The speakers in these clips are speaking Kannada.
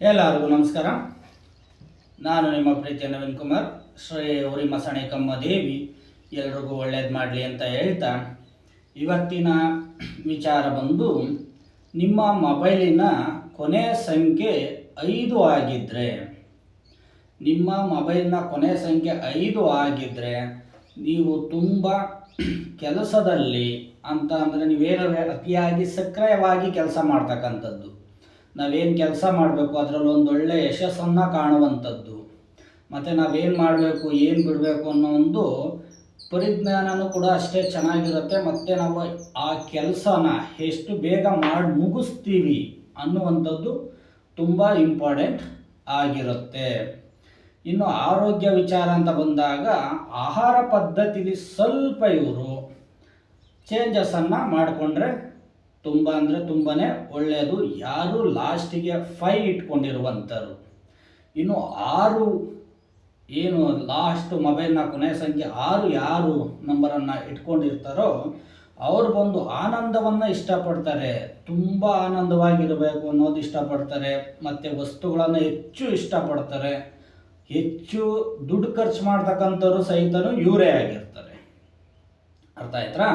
ಎಲ್ಲರಿಗೂ ನಮಸ್ಕಾರ. ನಾನು ನಿಮ್ಮ ಪ್ರೀತಿಯ ನವೀನ್ ಕುಮಾರ್. ಶ್ರೀ ಉರಿ ಮಸಣಿಕಮ್ಮ ದೇವಿ. ಎಲ್ರಿಗೂ ಒಳ್ಳೇದು ಮಾಡಲಿ ಅಂತ ಹೇಳ್ತಾ, ಇವತ್ತಿನ ವಿಚಾರ ಬಂದು, ನಿಮ್ಮ ಮೊಬೈಲಿನ ಕೊನೆ ಸಂಖ್ಯೆ ಐದು ಆಗಿದ್ದರೆ ನಿಮ್ಮ ಮೊಬೈಲ್ನ ಕೊನೆ ಸಂಖ್ಯೆ ಐದು ಆಗಿದ್ದರೆ ನೀವು ತುಂಬ ಕೆಲಸದಲ್ಲಿ ಅಂತ ಅಂದರೆ ನೀವೇನೋ ಅತಿಯಾಗಿ ಸಕ್ರಿಯವಾಗಿ ಕೆಲಸ ಮಾಡ್ತಕ್ಕಂಥದ್ದು. ನಾವೇನು ಕೆಲಸ ಮಾಡಬೇಕು, ಅದರಲ್ಲಿ ಒಂದು ಒಳ್ಳೆ ಯಶಸ್ಸನ್ನು ಕಾಣುವಂಥದ್ದು. ಮತ್ತು ನಾವೇನು ಮಾಡಬೇಕು, ಏನು ಬಿಡಬೇಕು ಅನ್ನೋ ಒಂದು ಪರಿಜ್ಞಾನನೂ ಕೂಡ ಅಷ್ಟೇ ಚೆನ್ನಾಗಿರುತ್ತೆ. ಮತ್ತು ನಾವು ಆ ಕೆಲಸನ ಎಷ್ಟು ಬೇಗ ಮಾಡಿ ಮುಗಿಸ್ತೀವಿ ಅನ್ನುವಂಥದ್ದು ತುಂಬ ಇಂಪಾರ್ಟೆಂಟ್ ಆಗಿರುತ್ತೆ. ಇನ್ನು ಆರೋಗ್ಯ ವಿಚಾರ ಅಂತ ಬಂದಾಗ ಆಹಾರ ಪದ್ಧತಿಲಿ ಸ್ವಲ್ಪ ಇವರು ಚೇಂಜಸ್ಸನ್ನು ಮಾಡಿಕೊಂಡ್ರೆ ತುಂಬ ಅಂದರೆ ತುಂಬಾ ಒಳ್ಳೆಯದು. ಯಾರು ಲಾಸ್ಟಿಗೆ ಫೈ ಇಟ್ಕೊಂಡಿರುವಂಥರು ಇನ್ನು ಆರು ಏನು ಲಾಸ್ಟ್ ಮೊಬೈಲ್ನ ಕೊನೆಯ ಸಂಖ್ಯೆ ಆರು ಯಾರು ನಂಬರನ್ನು ಇಟ್ಕೊಂಡಿರ್ತಾರೋ, ಅವ್ರು ಬಂದು ಆನಂದವನ್ನು ಇಷ್ಟಪಡ್ತಾರೆ. ತುಂಬ ಆನಂದವಾಗಿರಬೇಕು ಅನ್ನೋದು ಇಷ್ಟಪಡ್ತಾರೆ. ಮತ್ತು ವಸ್ತುಗಳನ್ನು ಹೆಚ್ಚು ಇಷ್ಟಪಡ್ತಾರೆ. ಹೆಚ್ಚು ದುಡ್ಡು ಖರ್ಚು ಮಾಡ್ತಕ್ಕಂಥವ್ರು ಸಹಿತನು ಇವರೇ ಆಗಿರ್ತಾರೆ. ಅರ್ಥ ಆಯ್ತಾ?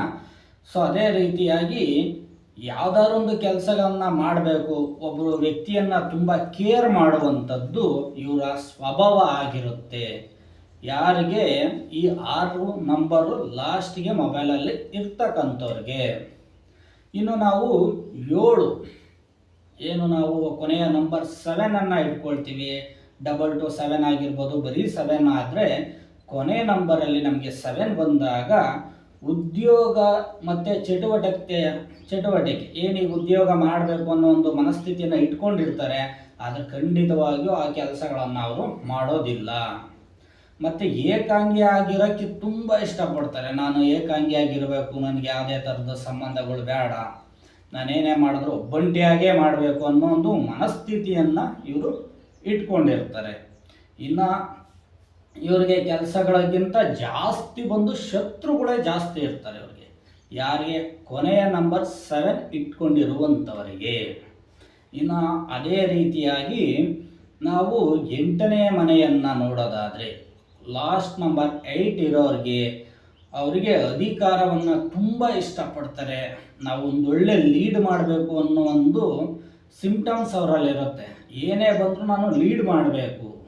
ಸೊ ಅದೇ ರೀತಿಯಾಗಿ ಯಾವುದಾದ್ರು ಒಂದು ಕೆಲಸಗಳನ್ನ ಮಾಡಬೇಕು ಒಬ್ಬರು ವ್ಯಕ್ತಿಯನ್ನು ತುಂಬ ಕೇರ್ ಮಾಡುವಂಥದ್ದು ಇವರ ಸ್ವಭಾವ ಆಗಿರುತ್ತೆ. ಯಾರಿಗೆ? ಈ ಆರು ನಂಬರು ಲಾಸ್ಟಿಗೆ ಮೊಬೈಲಲ್ಲಿ ಇರ್ತಕ್ಕಂಥವ್ರಿಗೆ. ಇನ್ನು ನಾವು ಏಳು. ಏನು ನಾವು ಕೊನೆಯ ನಂಬರ್ ಸೆವೆನನ್ನು ಇಟ್ಕೊಳ್ತೀವಿ. ಡಬಲ್ ಟು ಸೆವೆನ್ ಆಗಿರ್ಬೋದು, ಬರೀ ಸೆವೆನ್ ಆದರೆ ಕೊನೆ ನಂಬರಲ್ಲಿ ನಮಗೆ ಸೆವೆನ್ ಬಂದಾಗ ಉದ್ಯೋಗ ಮತ್ತು ಚಟುವಟಿಕೆ ಚಟುವಟಿಕೆ ಏನೀಗ ಉದ್ಯೋಗ ಮಾಡಬೇಕು ಅನ್ನೋ ಒಂದು ಮನಸ್ಥಿತಿಯನ್ನು ಇಟ್ಕೊಂಡಿರ್ತಾರೆ, ಆದರೆ ಖಂಡಿತವಾಗಿಯೂ ಆ ಕೆಲಸಗಳನ್ನು ಅವರು ಮಾಡೋದಿಲ್ಲ. ಮತ್ತು ಏಕಾಂಗಿ ಆಗಿರೋಕ್ಕೆ ತುಂಬ ಇಷ್ಟಪಡ್ತಾರೆ. ನಾನು ಏಕಾಂಗಿ ಆಗಿರಬೇಕು ನನಗೆ ಯಾವುದೇ ಥರದ ಸಂಬಂಧಗಳು ಬೇಡ, ನಾನೇನೇ ಮಾಡಿದ್ರು ಒಬ್ಬಂಟಿಯಾಗೇ ಮಾಡಬೇಕು ಅನ್ನೋ ಒಂದು ಮನಸ್ಥಿತಿಯನ್ನು ಇವರು ಇಟ್ಕೊಂಡಿರ್ತಾರೆ. ಇನ್ನು ಇವರಿಗೆ ಕೆಲಸಗಳಿಗಿಂತ ಜಾಸ್ತಿ ಬಂದು ಶತ್ರುಗಳೇ ಜಾಸ್ತಿ ಇರ್ತಾರೆ ಇವರಿಗೆ. ಯಾರಿಗೆ? ಕೊನೆಯ ನಂಬರ್ ಸೆವೆನ್ ಇಟ್ಕೊಂಡಿರುವಂಥವರಿಗೆ ಇನ್ನು ಅದೇ ರೀತಿಯಾಗಿ ನಾವು ಎಂಟನೇ ಮನೆಯನ್ನು ನೋಡೋದಾದರೆ ಲಾಸ್ಟ್ ನಂಬರ್ ಏಯ್ಟ್ ಇರೋರಿಗೆ ಅವರಿಗೆ ಅಧಿಕಾರವನ್ನು ತುಂಬ ಇಷ್ಟಪಡ್ತಾರೆ. ನಾವು ಒಂದು ಒಳ್ಳೆ ಲೀಡ್ ಮಾಡಬೇಕು ಅನ್ನೋ ಒಂದು ಸಿಂಪ್ಟಮ್ಸ್ ಅವರಲ್ಲಿರುತ್ತೆ. ಏನೇ ಬಂದರೂ ನಾನು ಲೀಡ್ ಮಾಡಬೇಕು.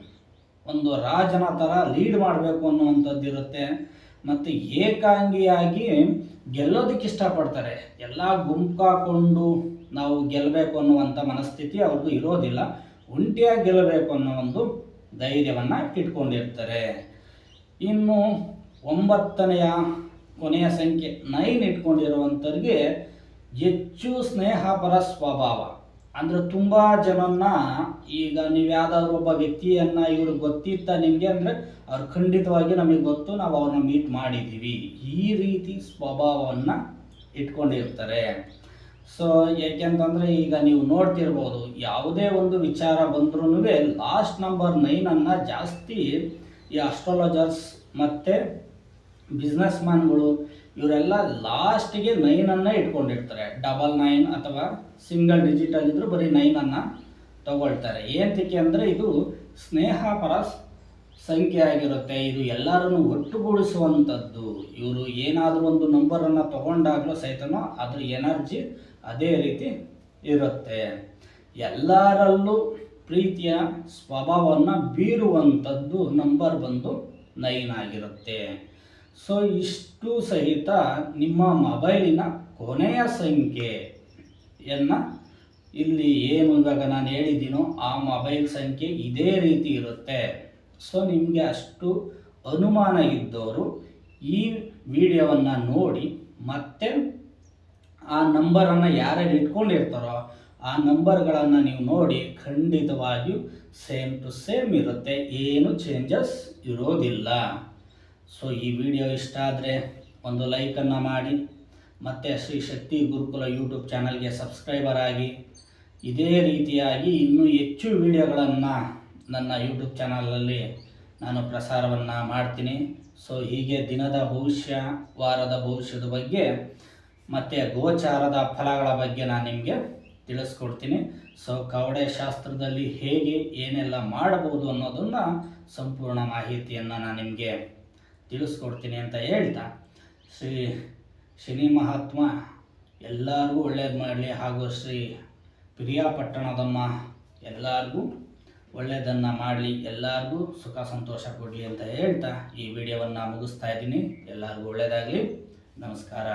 ಒಂದು ರಾಜನ ಥರ ಲೀಡ್ ಮಾಡಬೇಕು ಅನ್ನುವಂಥದ್ದು ಇರುತ್ತೆ. ಮತ್ತು ಏಕಾಂಗಿಯಾಗಿ ಗೆಲ್ಲೋದಕ್ಕೆ ಇಷ್ಟಪಡ್ತಾರೆ. ಎಲ್ಲ ಗುಂಪಾಕೊಂಡು ನಾವು ಗೆಲ್ಲಬೇಕು ಅನ್ನುವಂಥ ಮನಸ್ಥಿತಿ ಅವ್ರದ್ದು ಇರೋದಿಲ್ಲ. ಒಂಟಿಯಾಗಿ ಗೆಲ್ಲಬೇಕು ಅನ್ನೋ ಒಂದು ಧೈರ್ಯವನ್ನು ಇಟ್ಕೊಂಡಿರ್ತಾರೆ. ಇನ್ನು ಒಂಬತ್ತನೆಯ ಕೊನೆಯ ಸಂಖ್ಯೆ ನೈನ್ ಇಟ್ಕೊಂಡಿರುವಂಥವ್ರಿಗೆ ಹೆಚ್ಚು ಸ್ನೇಹಪರ ಸ್ವಭಾವ. ಅಂದರೆ ತುಂಬ ಜನನ್ನ ಈಗ ನೀವು ಯಾವ್ದಾದ್ರು ಒಬ್ಬ ವ್ಯಕ್ತಿಯನ್ನು ಇವರು ಗೊತ್ತಿತ್ತ ನಿಮಗೆ ಅಂದರೆ ಅವ್ರು ಖಂಡಿತವಾಗಿ ನಮಗೆ ಗೊತ್ತು, ನಾವು ಅವ್ರನ್ನ ಮೀಟ್ ಮಾಡಿದ್ದೀವಿ ಈ ರೀತಿ ಸ್ವಭಾವವನ್ನು ಇಟ್ಕೊಂಡಿರ್ತಾರೆ. ಸೊ ಏಕೆಂತಂದರೆ ಈಗ ನೀವು ನೋಡ್ತಿರ್ಬೋದು, ಯಾವುದೇ ಒಂದು ವಿಚಾರ ಬಂದ್ರೂ ಲಾಸ್ಟ್ ನಂಬರ್ ನೈನನ್ನು ಜಾಸ್ತಿ ಈ ಅಸ್ಟ್ರಾಲಜರ್ಸ್ ಮತ್ತು ಬಿಸ್ನೆಸ್ ಮ್ಯಾನ್ಗಳು ಇವರೆಲ್ಲ ಲಾಸ್ಟಿಗೆ ನೈನನ್ನು ಇಟ್ಕೊಂಡಿರ್ತಾರೆ. ಡಬಲ್ ನೈನ್ ಅಥವಾ ಸಿಂಗಲ್ ಡಿಜಿಟ್ ಆಗಿದ್ದರೂ ಬರೀ ನೈನನ್ನು ತಗೊಳ್ತಾರೆ. ಏನಕ್ಕೆ ಅಂದರೆ ಇದು ಸ್ನೇಹಪರ ಸಂಖ್ಯೆ ಆಗಿರುತ್ತೆ. ಇದು ಎಲ್ಲರನ್ನು ಒಟ್ಟುಗೂಡಿಸುವಂಥದ್ದು. ಇವರು ಏನಾದರೂ ಒಂದು ನಂಬರನ್ನು ತಗೊಂಡಾಗಲೂ ಸಹಿತನೂ ಅದ್ರ ಎನರ್ಜಿ ಅದೇ ರೀತಿ ಇರುತ್ತೆ. ಎಲ್ಲರಲ್ಲೂ ಪ್ರೀತಿಯ ಸ್ವಭಾವವನ್ನು ಬೀರುವಂಥದ್ದು ನಂಬರ್ ಬಂದು ನೈನ್ ಆಗಿರುತ್ತೆ. ಸೊ ಇಷ್ಟು ಸಹಿತ ನಿಮ್ಮ ಮೊಬೈಲಿನ ಕೊನೆಯ ಸಂಖ್ಯೆಯನ್ನು ಇಲ್ಲಿ ಏನು ಇವಾಗ ನಾನು ಹೇಳಿದ್ದೀನೋ ಆ ಮೊಬೈಲ್ ಸಂಖ್ಯೆ ಇದೇ ರೀತಿ ಇರುತ್ತೆ. ಸೊ ನಿಮಗೆ ಅಷ್ಟು ಅನುಮಾನ ಇದ್ದವರು ಈ ವಿಡಿಯೋವನ್ನು ನೋಡಿ ಮತ್ತೆ ಆ ನಂಬರನ್ನು ಯಾರ್ಯಾರು ಇಟ್ಕೊಂಡಿರ್ತಾರೋ ಆ ನಂಬರ್ಗಳನ್ನು ನೀವು ನೋಡಿ ಖಂಡಿತವಾಗಿಯೂ ಸೇಮ್ ಟು ಸೇಮ್ ಇರುತ್ತೆ. ಏನು ಚೇಂಜಸ್ ಇರೋದಿಲ್ಲ. ಸೊ ಈ ವಿಡಿಯೋ ಇಷ್ಟ ಆದರೆ ಒಂದು ಲೈಕನ್ನು ಮಾಡಿ, ಮತ್ತು ಶ್ರೀ ಶಕ್ತಿ ಗುರುಕುಲ ಯೂಟ್ಯೂಬ್ ಚಾನಲ್ಗೆ ಸಬ್ಸ್ಕ್ರೈಬರ್ ಆಗಿ, ಇದೇ ರೀತಿಯಾಗಿ ಇನ್ನೂ ಹೆಚ್ಚು ವಿಡಿಯೋಗಳನ್ನು ನನ್ನ ಯೂಟ್ಯೂಬ್ ಚಾನಲಲ್ಲಿ ನಾನು ಪ್ರಸಾರವನ್ನು ಮಾಡ್ತೀನಿ. ಸೊ ಹೀಗೆ ದಿನದ ಭವಿಷ್ಯ, ವಾರದ ಭವಿಷ್ಯದ ಬಗ್ಗೆ, ಮತ್ತು ಗೋಚಾರದ ಫಲಗಳ ಬಗ್ಗೆ ನಾನು ನಿಮಗೆ ತಿಳಿಸ್ಕೊಡ್ತೀನಿ. ಸೊ ಕವಡೆ ಶಾಸ್ತ್ರದಲ್ಲಿ ಹೇಗೆ ಏನೆಲ್ಲ ಮಾಡಬಹುದು ಅನ್ನೋದನ್ನು ಸಂಪೂರ್ಣ ಮಾಹಿತಿಯನ್ನು ನಾನು ನಿಮಗೆ ತಿಳಿಸ್ಕೊಡ್ತೀನಿ ಅಂತ ಹೇಳ್ತಾ ಶ್ರೀ ಶನಿ ಮಹಾತ್ಮ ಎಲ್ಲರಿಗೂ ಒಳ್ಳೇದು ಮಾಡಲಿ ಹಾಗೂ ಶ್ರೀ ಪ್ರಿಯಾಪಟ್ಟಣದಮ್ಮ ಎಲ್ಲರಿಗೂ ಒಳ್ಳೆಯದನ್ನು ಮಾಡಲಿ, ಎಲ್ಲರಿಗೂ ಸುಖ ಸಂತೋಷ ಕೊಡಲಿ ಅಂತ ಹೇಳ್ತಾ ಈ ವಿಡಿಯೋವನ್ನು ಮುಗಿಸ್ತಾ ಇದ್ದೀನಿ. ಎಲ್ಲರಿಗೂ ಒಳ್ಳೆಯದಾಗಲಿ ನಮಸ್ಕಾರ.